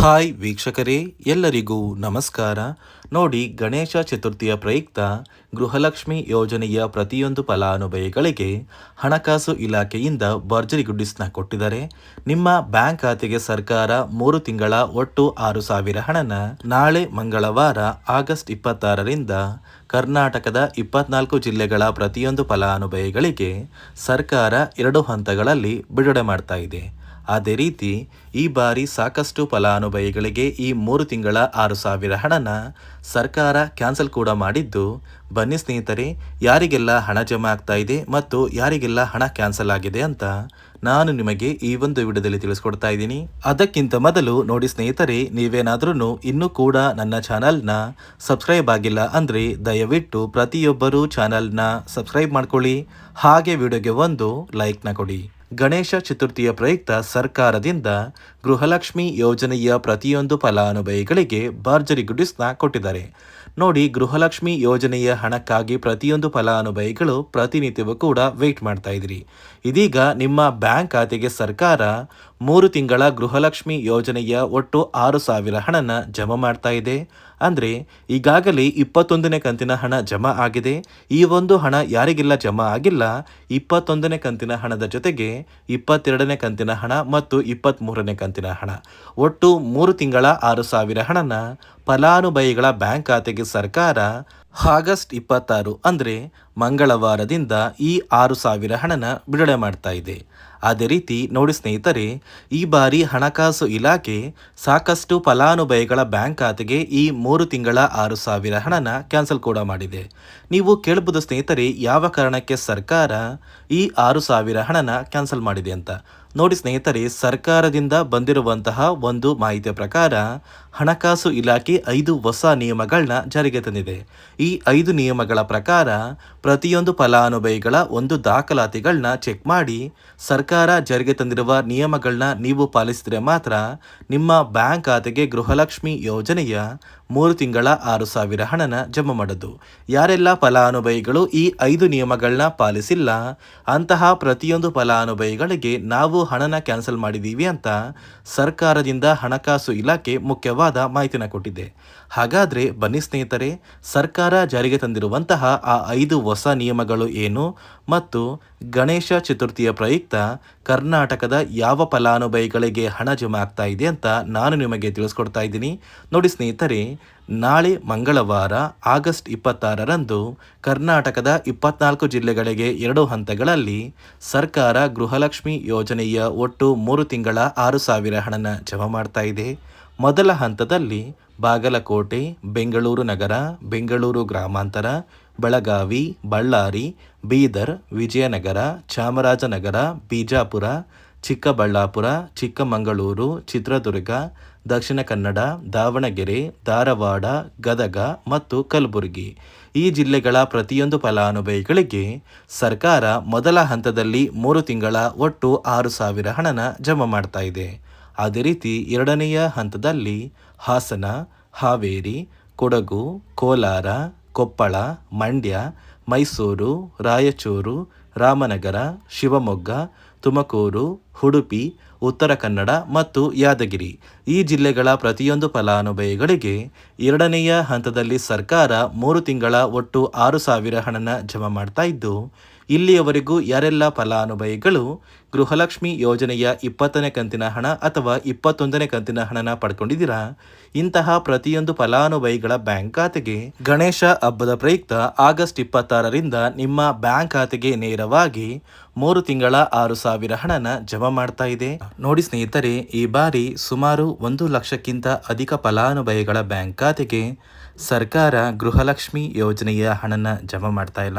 Hi ವೀಕ್ಷಕರೇ, ಎಲ್ಲರಿಗೂ ನಮಸ್ಕಾರ. ನೋಡಿ, ಗಣೇಶ ಚತುರ್ಥಿಯ ಪ್ರಯುಕ್ತ ಗೃಹಲಕ್ಷ್ಮಿ ಯೋಜನೆಯ ಪ್ರತಿಯೊಂದು ಫಲಾನುಭವಿಗಳಿಗೆ ಹಣಕಾಸು ಇಲಾಖೆಯಿಂದ ಭರ್ಜರಿ ಗುಡ್ಡಿಸ್ನ ಕೊಟ್ಟಿದ್ದಾರೆ. ನಿಮ್ಮ ಬ್ಯಾಂಕ್ ಖಾತೆಗೆ ಸರ್ಕಾರ ಮೂರು ತಿಂಗಳ ಒಟ್ಟು ಆರು ಸಾವಿರ ಹಣನ ನಾಳೆ ಮಂಗಳವಾರ ಆಗಸ್ಟ್ ಇಪ್ಪತ್ತಾರರಿಂದ ಕರ್ನಾಟಕದ ಇಪ್ಪತ್ನಾಲ್ಕು ಜಿಲ್ಲೆಗಳ ಪ್ರತಿಯೊಂದು ಫಲಾನುಭವಿಗಳಿಗೆ ಸರ್ಕಾರ ಎರಡು ಹಂತಗಳಲ್ಲಿ ಬಿಡುಗಡೆ ಮಾಡ್ತಾ ಅದೇ ರೀತಿ ಈ ಬಾರಿ ಸಾಕಷ್ಟು ಫಲಾನುಭವಿಗಳಿಗೆ ಈ ಮೂರು ತಿಂಗಳ ಆರು ಸಾವಿರ ಹಣನ ಸರ್ಕಾರ ಕ್ಯಾನ್ಸಲ್ ಕೂಡ ಮಾಡಿದ್ದು, ಬನ್ನಿ ಸ್ನೇಹಿತರೆ, ಯಾರಿಗೆಲ್ಲ ಹಣ ಜಮಾ ಆಗ್ತಾ ಇದೆ ಮತ್ತು ಯಾರಿಗೆಲ್ಲ ಹಣ ಕ್ಯಾನ್ಸಲ್ ಆಗಿದೆ ಅಂತ ನಾನು ನಿಮಗೆ ಈ ಒಂದು ವಿಡಿಯೋದಲ್ಲಿ ತಿಳಿಸ್ಕೊಡ್ತಾ ಇದ್ದೀನಿ. ಅದಕ್ಕಿಂತ ಮೊದಲು ನೋಡಿ ಸ್ನೇಹಿತರೆ ನೀವೇನಾದ್ರೂ ಇನ್ನೂ ಕೂಡ ನನ್ನ ಚಾನಲ್ನ ಸಬ್ಸ್ಕ್ರೈಬ್ ಆಗಿಲ್ಲ ಅಂದರೆ ದಯವಿಟ್ಟು ಪ್ರತಿಯೊಬ್ಬರೂ ಚಾನಲ್ನ ಸಬ್ಸ್ಕ್ರೈಬ್ ಮಾಡ್ಕೊಳ್ಳಿ. ಹಾಗೆ ವಿಡಿಯೋಗೆ ಒಂದು ಲೈಕ್ನ ಕೊಡಿ. ಗಣೇಶ ಚತುರ್ಥಿಯ ಪ್ರಯುಕ್ತ ಸರ್ಕಾರದಿಂದ ಗೃಹಲಕ್ಷ್ಮಿ ಯೋಜನೆಯ ಪ್ರತಿಯೊಂದು ಫಲಾನುಭವಿಗಳಿಗೆ ಭರ್ಜರಿ ಗುಡಿಸ್ನ ಕೊಟ್ಟಿದ್ದಾರೆ. ನೋಡಿ, ಗೃಹಲಕ್ಷ್ಮಿ ಯೋಜನೆಯ ಹಣಕ್ಕಾಗಿ ಪ್ರತಿಯೊಂದು ಫಲಾನುಭವಿಗಳು ಪ್ರತಿನಿತ್ಯವೂ ಕೂಡ ವೆಯ್ಟ್ ಮಾಡ್ತಾ ಇದ್ರಿ. ಇದೀಗ ನಿಮ್ಮ ಬ್ಯಾಂಕ್ ಖಾತೆಗೆ ಸರ್ಕಾರ ಮೂರು ತಿಂಗಳ ಗೃಹಲಕ್ಷ್ಮಿ ಯೋಜನೆಯ ಒಟ್ಟು ಆರು ಸಾವಿರ ಹಣನ ಜಮಾ ಮಾಡ್ತಾ ಇದೆ. ಅಂದರೆ, ಈಗಾಗಲೇ ಇಪ್ಪತ್ತೊಂದನೇ ಕಂತಿನ ಹಣ ಜಮಾ ಆಗಿದೆ. ಈ ಒಂದು ಹಣ ಯಾರಿಗಿಲ್ಲ ಜಮಾ ಆಗಿಲ್ಲ? ಇಪ್ಪತ್ತೊಂದನೇ ಕಂತಿನ ಹಣದ ಜೊತೆಗೆ ಇಪ್ಪತ್ತೆರಡನೇ ಕಂತಿನ ಹಣ ಮತ್ತು ಇಪ್ಪತ್ತ್ಮೂರನೇ ಕಂತಿನ ಹಣ. ಒಟ್ಟು ಮೂರು ತಿಂಗಳ ಆರು ಸಾವಿರ ಹಣನ ಫಲಾನುಭವಿಗಳ ಬ್ಯಾಂಕ್ ಖಾತೆಗೆ ಸರ್ಕಾರ ಆಗಸ್ಟ್ ಇಪ್ಪತ್ತಾರು ಅಂದರೆ ಮಂಗಳವಾರದಿಂದ ಈ ಆರು ಸಾವಿರ ಹಣನ ಬಿಡುಗಡೆ ಮಾಡ್ತಾ ಇದೆ. ಅದೇ ರೀತಿ ನೋಡಿ ಸ್ನೇಹಿತರೆ, ಈ ಬಾರಿ ಹಣಕಾಸು ಇಲಾಖೆ ಸಾಕಷ್ಟು ಫಲಾನುಭವಿಗಳ ಬ್ಯಾಂಕ್ ಖಾತೆಗೆ ಈ ಮೂರು ತಿಂಗಳ ಆರು ಸಾವಿರ ಹಣನ ಕ್ಯಾನ್ಸಲ್ ಕೂಡ ಮಾಡಿದೆ. ನೀವು ಕೇಳಬಹುದು ಸ್ನೇಹಿತರೆ, ಯಾವ ಕಾರಣಕ್ಕೆ ಸರ್ಕಾರ ಈ ಆರು ಸಾವಿರ ಹಣನ ಕ್ಯಾನ್ಸಲ್ ಮಾಡಿದೆ ಅಂತ. ನೋಡಿ ಸ್ನೇಹಿತರೆ, ಸರ್ಕಾರದಿಂದ ಬಂದಿರುವಂತಹ ಒಂದು ಮಾಹಿತಿಯ ಪ್ರಕಾರ ಹಣಕಾಸು ಇಲಾಖೆ ಐದು ಹೊಸ ನಿಯಮಗಳನ್ನ ಜಾರಿಗೆ ತಂದಿದೆ. ಈ ಐದು ನಿಯಮಗಳ ಪ್ರಕಾರ ಪ್ರತಿಯೊಂದು ಫಲಾನುಭವಿಗಳ ಒಂದು ದಾಖಲಾತಿಗಳನ್ನ ಚೆಕ್ ಮಾಡಿ ಸರ್ಕಾರ ಜಾರಿಗೆ ತಂದಿರುವ ನಿಯಮಗಳನ್ನ ನೀವು ಪಾಲಿಸಿದರೆ ಮಾತ್ರ ನಿಮ್ಮ ಬ್ಯಾಂಕ್ ಖಾತೆಗೆ ಗೃಹಲಕ್ಷ್ಮಿ ಯೋಜನೆಯ ಮೂರು ತಿಂಗಳ ಆರು ಸಾವಿರ ಹಣನ ಜಮಾ ಮಾಡೋದು. ಯಾರೆಲ್ಲ ಫಲಾನುಭವಿಗಳು ಈ ಐದು ನಿಯಮಗಳನ್ನ ಪಾಲಿಸಿಲ್ಲ, ಅಂತಹ ಪ್ರತಿಯೊಂದು ಫಲಾನುಭವಿಗಳಿಗೆ ನಾವು ಹಣನ ಕ್ಯಾನ್ಸಲ್ ಮಾಡಿದ್ದೀವಿ ಅಂತ ಸರ್ಕಾರದಿಂದ ಹಣಕಾಸು ಇಲಾಖೆ ಮುಖ್ಯವಾದ ಮಾಹಿತಿನ ಕೊಟ್ಟಿದೆ. ಹಾಗಾದರೆ ಬನ್ನಿ ಸ್ನೇಹಿತರೆ, ಸರ್ಕಾರ ಜಾರಿಗೆ ತಂದಿರುವಂತಹ ಆ ಐದು ಹೊಸ ನಿಯಮಗಳು ಏನು ಮತ್ತು ಗಣೇಶ ಚತುರ್ಥಿಯ ಪ್ರಯುಕ್ತ ಕರ್ನಾಟಕದ ಯಾವ ಫಲಾನುಭವಿಗಳಿಗೆ ಹಣ ಜಮಾ ಆಗ್ತಾ ಇದೆ ಅಂತ ನಾನು ನಿಮಗೆ ತಿಳಿಸ್ಕೊಡ್ತಾ ಇದ್ದೀನಿ. ನೋಡಿ ಸ್ನೇಹಿತರೆ ನಾಳೆ ಮಂಗಳವಾರ, ಆಗಸ್ಟ್ ಇಪ್ಪತ್ತಾರರಂದು ಕರ್ನಾಟಕದ ಇಪ್ಪತ್ನಾಲ್ಕು ಜಿಲ್ಲೆಗಳಿಗೆ ಎರಡು ಹಂತಗಳಲ್ಲಿ ಸರ್ಕಾರ ಗೃಹಲಕ್ಷ್ಮಿ ಯೋಜನೆಯ ಒಟ್ಟು ಮೂರು ತಿಂಗಳ ಆರು ಸಾವಿರ ಹಣನ ಜಮಾ ಮಾಡ್ತಾ ಇದೆ. ಮೊದಲ ಹಂತದಲ್ಲಿ ಬಾಗಲಕೋಟೆ, ಬೆಂಗಳೂರು ನಗರ, ಬೆಂಗಳೂರು ಗ್ರಾಮಾಂತರ, ಬೆಳಗಾವಿ, ಬಳ್ಳಾರಿ, ಬೀದರ್, ವಿಜಯನಗರ, ಚಾಮರಾಜನಗರ, ಬಿಜಾಪುರ ಚಿಕ್ಕಬಳ್ಳಾಪುರ, ಚಿಕ್ಕಮಗಳೂರು, ಚಿತ್ರದುರ್ಗ, ದಕ್ಷಿಣ ಕನ್ನಡ, ದಾವಣಗೆರೆ, ಧಾರವಾಡ, ಗದಗ ಮತ್ತು ಕಲಬುರಗಿ. ಈ ಜಿಲ್ಲೆಗಳ ಪ್ರತಿಯೊಂದು ಫಲಾನುಭವಿಗಳಿಗೆ ಸರ್ಕಾರ ಮೊದಲ ಹಂತದಲ್ಲಿ ಮೂರು ತಿಂಗಳ ಒಟ್ಟು ಆರು ಸಾವಿರ ಹಣನ ಜಮಾ ಮಾಡ್ತಾ ಇದೆ. ಅದೇ ರೀತಿ ಎರಡನೆಯ ಹಂತದಲ್ಲಿ ಹಾಸನ, ಹಾವೇರಿ, ಕೊಡಗು, ಕೋಲಾರ, ಕೊಪ್ಪಳ, ಮಂಡ್ಯ, ಮೈಸೂರು, ರಾಯಚೂರು, ರಾಮನಗರ, ಶಿವಮೊಗ್ಗ ತುಮಕೂರು, ಉಡುಪಿ, ಉತ್ತರ ಕನ್ನಡ ಮತ್ತು ಯಾದಗಿರಿ. ಈ ಜಿಲ್ಲೆಗಳ ಪ್ರತಿಯೊಂದು ಫಲಾನುಭವಿಗಳಿಗೆ ಎರಡನೆಯ ಹಂತದಲ್ಲಿ ಸರ್ಕಾರ ಮೂರು ತಿಂಗಳ ಒಟ್ಟು ಆರು ಸಾವಿರ ಹಣನ ಜಮಾ ಮಾಡ್ತಾ ಇದ್ದು ಇಲ್ಲಿಯವರೆಗೂ ಯಾರೆಲ್ಲ ಫಲಾನುಭವಿಗಳು ಗೃಹಲಕ್ಷ್ಮಿ ಯೋಜನೆಯ ಇಪ್ಪತ್ತನೇ ಕಂತಿನ ಹಣ ಅಥವಾ ಇಪ್ಪತ್ತೊಂದನೇ ಕಂತಿನ ಹಣನ ಪಡ್ಕೊಂಡಿದ್ದೀರಾ? ಇಂತಹ ಪ್ರತಿಯೊಂದು ಫಲಾನುಭವಿಗಳ ಬ್ಯಾಂಕ್ ಖಾತೆಗೆ ಗಣೇಶ ಹಬ್ಬದ ಪ್ರಯುಕ್ತ ಆಗಸ್ಟ್ ಇಪ್ಪತ್ತಾರರಿಂದ ನಿಮ್ಮ ಬ್ಯಾಂಕ್ ಖಾತೆಗೆ ನೇರವಾಗಿ ಮೂರು ತಿಂಗಳ ಆರು ಸಾವಿರ ಹಣನ ಜಮಾ ಮಾಡ್ತಾ ಇದೆ. ನೋಡಿ ಸ್ನೇಹಿತರೆ, ಈ ಬಾರಿ ಸುಮಾರು ಒಂದು ಲಕ್ಷಕ್ಕಿಂತ ಅಧಿಕ ಫಲಾನುಭವಿಗಳ ಬ್ಯಾಂಕ್ ಖಾತೆಗೆ ಸರ್ಕಾರ ಗೃಹಲಕ್ಷ್ಮಿ ಯೋಜನೆಯ ಹಣನ ಜಮಾ ಮಾಡ್ತಾ ಇಲ್ಲ.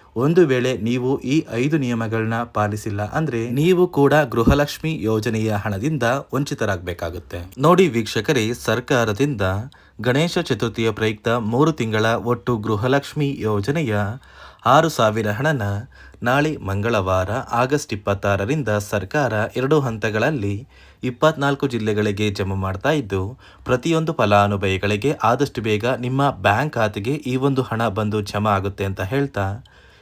ಒಂದು ವೇಳೆ ನೀವು ಈ ಐದು ನಿಯಮಗಳನ್ನ ಪಾಲಿಸಿಲ್ಲ ಅಂದ್ರೆ ನೀವು ಕೂಡ ಗೃಹಲಕ್ಷ್ಮಿ ಯೋಜನೆಯ ಹಣದಿಂದ ವಂಚಿತರಾಗಬೇಕಾಗುತ್ತೆ. ನೋಡಿ ವೀಕ್ಷಕರೇ, ಸರ್ಕಾರದಿಂದ ಗಣೇಶ ಚತುರ್ಥಿಯ ಪ್ರಯುಕ್ತ ಮೂರು ತಿಂಗಳ ಒಟ್ಟು ಗೃಹಲಕ್ಷ್ಮಿ ಯೋಜನೆಯ ಆರು ಸಾವಿರ ಹಣನ ನಾಳೆ ಮಂಗಳವಾರ, ಆಗಸ್ಟ್ ಇಪ್ಪತ್ತಾರರಿಂದ ಸರ್ಕಾರ ಎರಡು ಹಂತಗಳಲ್ಲಿ ಇಪ್ಪತ್ನಾಲ್ಕು ಜಿಲ್ಲೆಗಳಿಗೆ ಜಮಾ ಮಾಡ್ತಾ ಇದ್ದು, ಪ್ರತಿಯೊಂದು ಫಲಾನುಭವಿಗಳಿಗೆ ಆದಷ್ಟು ಬೇಗ ನಿಮ್ಮ ಬ್ಯಾಂಕ್ ಖಾತೆಗೆ ಈ ಒಂದು ಹಣ ಬಂದು ಜಮಾ ಆಗುತ್ತೆ ಅಂತ ಹೇಳ್ತಾ